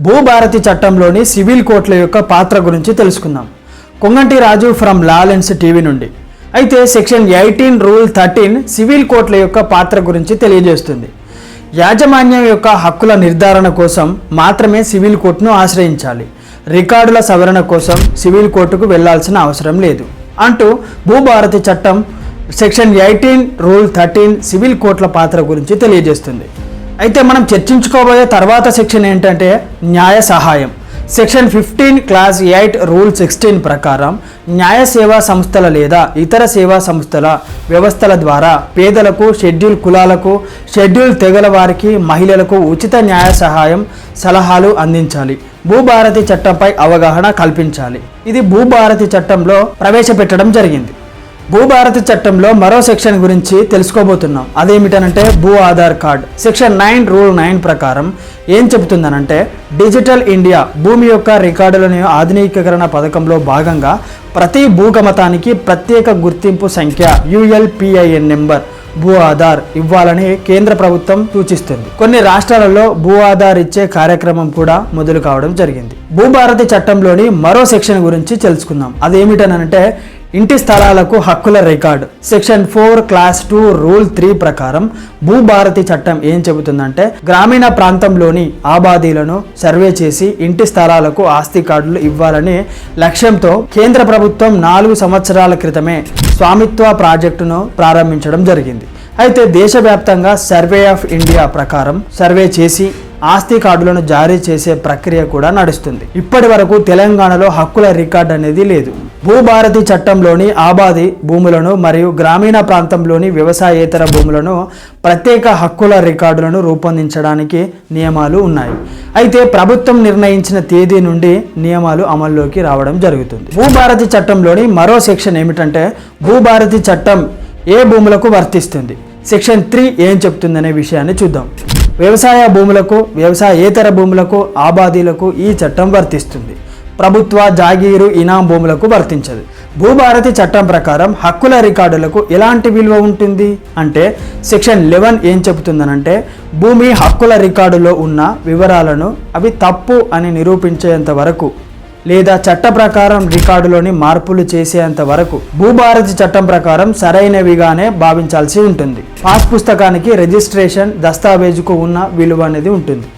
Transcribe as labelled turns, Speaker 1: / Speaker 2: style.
Speaker 1: భూభారతి చట్టంలోని సివిల్ కోర్టుల యొక్క పాత్ర గురించి తెలుసుకుందాం. కొంగంటి రాజు ఫ్రమ్ లాలెన్స్ టీవీ నుండి. అయితే section eighteen rule thirteen civil కోర్టుల యొక్క పాత్ర గురించి తెలియజేస్తుంది. యాజమాన్యం యొక్క హక్కుల నిర్ధారణ కోసం మాత్రమే సివిల్ కోర్టును ఆశ్రయించాలి. రికార్డుల సవరణ కోసం సివిల్ కోర్టుకు వెళ్ళాల్సిన అవసరం లేదు. అంటూ భూభారతి చట్టం section eighteen rule thirteen civil కోర్టుల పాత్ర గురించి తెలియజేస్తుంది. అయితే మనం చర్చించుకోబోయే తర్వాత సెక్షన్ ఏంటంటే న్యాయ సహాయం. Section fifteen clause eight rule sixteen ప్రకారం న్యాయ సేవా సంస్థల లేదా ఇతర సేవా సంస్థల వ్యవస్థల ద్వారా పేదలకు షెడ్యూల్ కులాలకు షెడ్యూల్ తెగల వారికి మహిళలకు ఉచిత న్యాయ సహాయం సలహాలు అందించాలి. భూభారతి చట్టంపై అవగాహన కల్పించాలి. ఇది భూభారతి చట్టంలో ప్రవేశపెట్టడం జరిగింది. భూభారతి చట్టంలో మరో సెక్షన్ గురించి తెలుసుకోబోతున్నాం. అదేమిటనంటే భూ Aadhaar card. Section nine rule nine ప్రకారం ఏం చెబుతుందనంటే డిజిటల్ ఇండియా భూమి యొక్క రికార్డులను ఆధునికీకరణ పథకంలో భాగంగా ప్రతి భూగమతానికి ప్రత్యేక గుర్తింపు సంఖ్య యుఎల్పిఐఎన్ నెంబర్ భూ ఆధార్ ఇవ్వాలని కేంద్ర ప్రభుత్వం సూచిస్తుంది. కొన్ని రాష్ట్రాలలో భూ ఆధార్ ఇచ్చే కార్యక్రమం కూడా మొదలు కావడం జరిగింది. భూభారతి చట్టంలోని మరో సెక్షన్ గురించి తెలుసుకుందాం. అదేమిటనంటే ఇంటి స్థలాలకు హక్కుల record. Section four clause two rule three ప్రకారం భూభారతి చట్టం ఏం చెబుతుందంటే గ్రామీణ ప్రాంతంలోని ఆబాదీలను సర్వే చేసి ఇంటి స్థలాలకు ఆస్తి కార్డులు ఇవ్వాలని లక్ష్యంతో కేంద్ర ప్రభుత్వం నాలుగు సంవత్సరాల క్రితమే స్వామిత్వ ప్రాజెక్టును ప్రారంభించడం జరిగింది. అయితే దేశవ్యాప్తంగా సర్వే ఆఫ్ ఇండియా ప్రకారం సర్వే చేసి ఆస్తి కార్డులను జారీ చేసే ప్రక్రియ కూడా నడుస్తుంది. ఇప్పటి వరకు తెలంగాణలో హక్కుల రికార్డు అనేది లేదు. భూభారతి చట్టంలోని ఆబాది భూములను మరియు గ్రామీణ ప్రాంతంలోని వ్యవసాయేతర భూములను ప్రత్యేక హక్కుల రికార్డులను రూపొందించడానికి నియమాలు ఉన్నాయి. అయితే ప్రభుత్వం నిర్ణయించిన తేదీ నుండి నియమాలు అమల్లోకి రావడం జరుగుతుంది. భూభారతి చట్టంలోని మరో సెక్షన్ ఏమిటంటే భూభారతి చట్టం ఏ భూములకు వర్తిస్తుంది? సెక్షన్ త్రీ ఏం చెప్తుందనే విషయాన్ని చూద్దాం. వ్యవసాయ భూములకు వ్యవసాయేతర భూములకు ఆబాదీలకు ఈ చట్టం వర్తిస్తుంది. ప్రభుత్వ జాగీరు ఇనాం భూములకు వర్తించదు. భూభారతి చట్టం ప్రకారం హక్కుల రికార్డులకు ఎలాంటి విలువ ఉంటుంది? అంటే సెక్షన్ లెవెన్ ఏం చెబుతుందనంటే భూమి హక్కుల రికార్డులో ఉన్న వివరాలను అవి తప్పు అని నిరూపించేంత వరకు లేదా చట్ట ప్రకారం రికార్డులోని మార్పులు చేసేంత వరకు భూభారతి చట్టం ప్రకారం సరైనవిగానే భావించాల్సి ఉంటుంది. పాస్ పుస్తకానికి రిజిస్ట్రేషన్ దస్తావేజుకు ఉన్న విలువ అనేది ఉంటుంది.